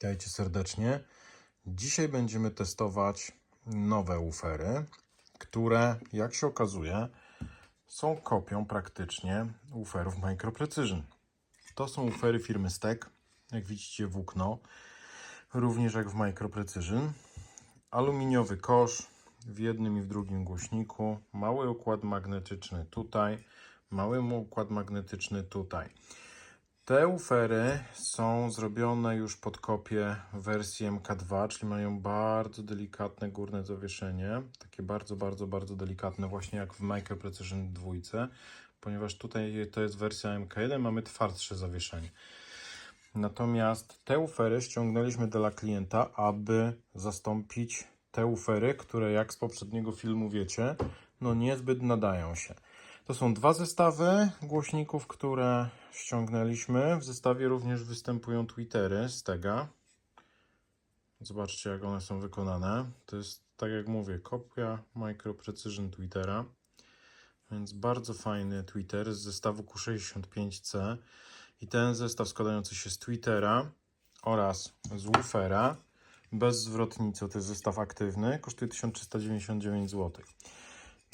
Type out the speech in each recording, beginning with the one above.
Witajcie serdecznie. Dzisiaj będziemy testować nowe ufery, które, jak się okazuje, są kopią praktycznie uferów Micro Precision. To są ufery firmy Stek, jak widzicie włókno, również jak w Micro Precision. Aluminiowy kosz w jednym i w drugim głośniku, mały układ magnetyczny tutaj, mały układ magnetyczny tutaj. Te ufery są zrobione już pod kopię wersji MK2, czyli mają bardzo delikatne górne zawieszenie. Takie bardzo, bardzo, bardzo delikatne, właśnie jak w Micro Precision 2, ponieważ tutaj to jest wersja MK1, mamy twardsze zawieszenie. Natomiast te ufery ściągnęliśmy dla klienta, aby zastąpić te ufery, które jak z poprzedniego filmu wiecie, no niezbyt nadają się. To są dwa zestawy głośników, które ściągnęliśmy. W zestawie również występują Twittery z Tega. Zobaczcie, jak one są wykonane. To jest, tak jak mówię, kopia Micro Precision Twittera. Więc bardzo fajny Twitter z zestawu Q65C. I ten zestaw składający się z Twittera oraz z woofera bez zwrotnicy, to jest zestaw aktywny, kosztuje 1399 zł.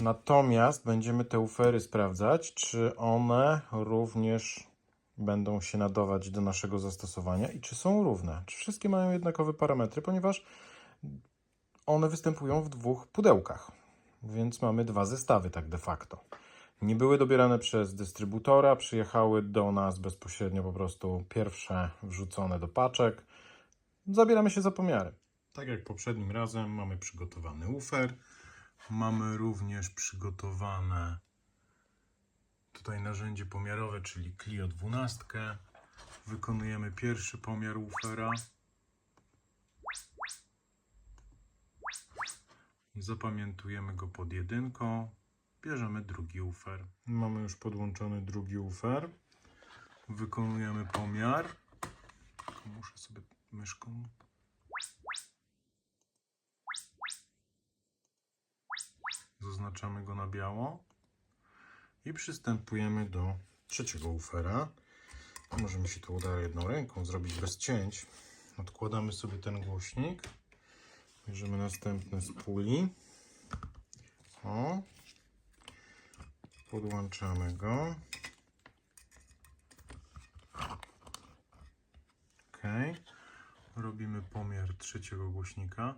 Natomiast będziemy te ufery sprawdzać, czy one również będą się nadawać do naszego zastosowania i czy są równe. Czy wszystkie mają jednakowe parametry, ponieważ one występują w dwóch pudełkach, więc mamy dwa zestawy tak de facto. Nie były dobierane przez dystrybutora, przyjechały do nas bezpośrednio po prostu pierwsze wrzucone do paczek. Zabieramy się za pomiary. Tak jak poprzednim razem mamy przygotowany ufer. Mamy również przygotowane tutaj narzędzie pomiarowe, czyli Clio 12. Wykonujemy pierwszy pomiar. I zapamiętujemy go pod jedynką. Bierzemy drugi ufer. Mamy już podłączony drugi ufer. Wykonujemy pomiar. Muszę sobie myszką Zaznaczamy go na biało i przystępujemy do trzeciego ufera. Może mi się to uda jedną ręką zrobić bez cięć. Odkładamy sobie ten głośnik. Bierzemy następny z puli. O. Podłączamy go. Ok. Robimy pomiar trzeciego głośnika.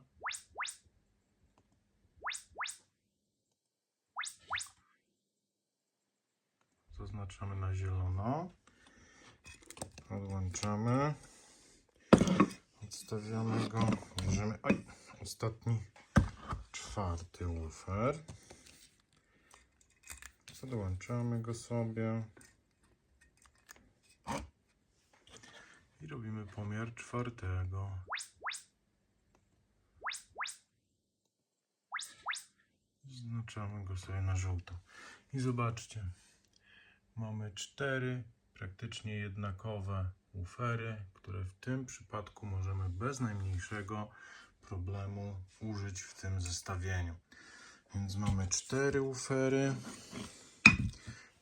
Zaznaczamy na zielono. Odłączamy. Odstawiamy go. Bierzemy. Oj, ostatni, czwarty ufer. Podłączamy go sobie. I robimy pomiar czwartego. Zaznaczamy go sobie na żółto. I zobaczcie, mamy cztery praktycznie jednakowe ufery, które w tym przypadku możemy bez najmniejszego problemu użyć w tym zestawieniu. Więc mamy cztery ufery,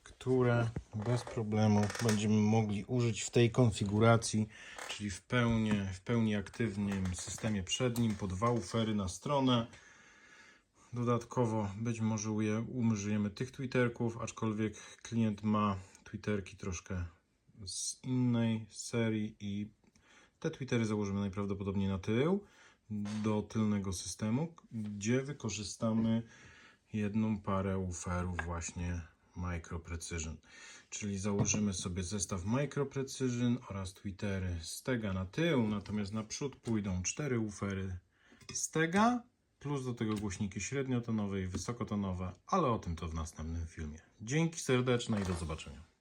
które bez problemu będziemy mogli użyć w tej konfiguracji, czyli w pełni, w pełni aktywnym systemie przednim, po dwa ufery na stronę. Dodatkowo być może użyjemy tych Twitterków, aczkolwiek klient ma Twitterki troszkę z innej serii i te Twittery założymy najprawdopodobniej na tył, do tylnego systemu, gdzie wykorzystamy jedną parę uferów właśnie Micro Precision. Czyli założymy sobie zestaw Micro Precision oraz Twittery z Tega na tył, natomiast na przód pójdą cztery ufery z Tega, plus do tego głośniki średniotonowe i wysokotonowe, ale o tym to w następnym filmie. Dzięki serdeczne i do zobaczenia.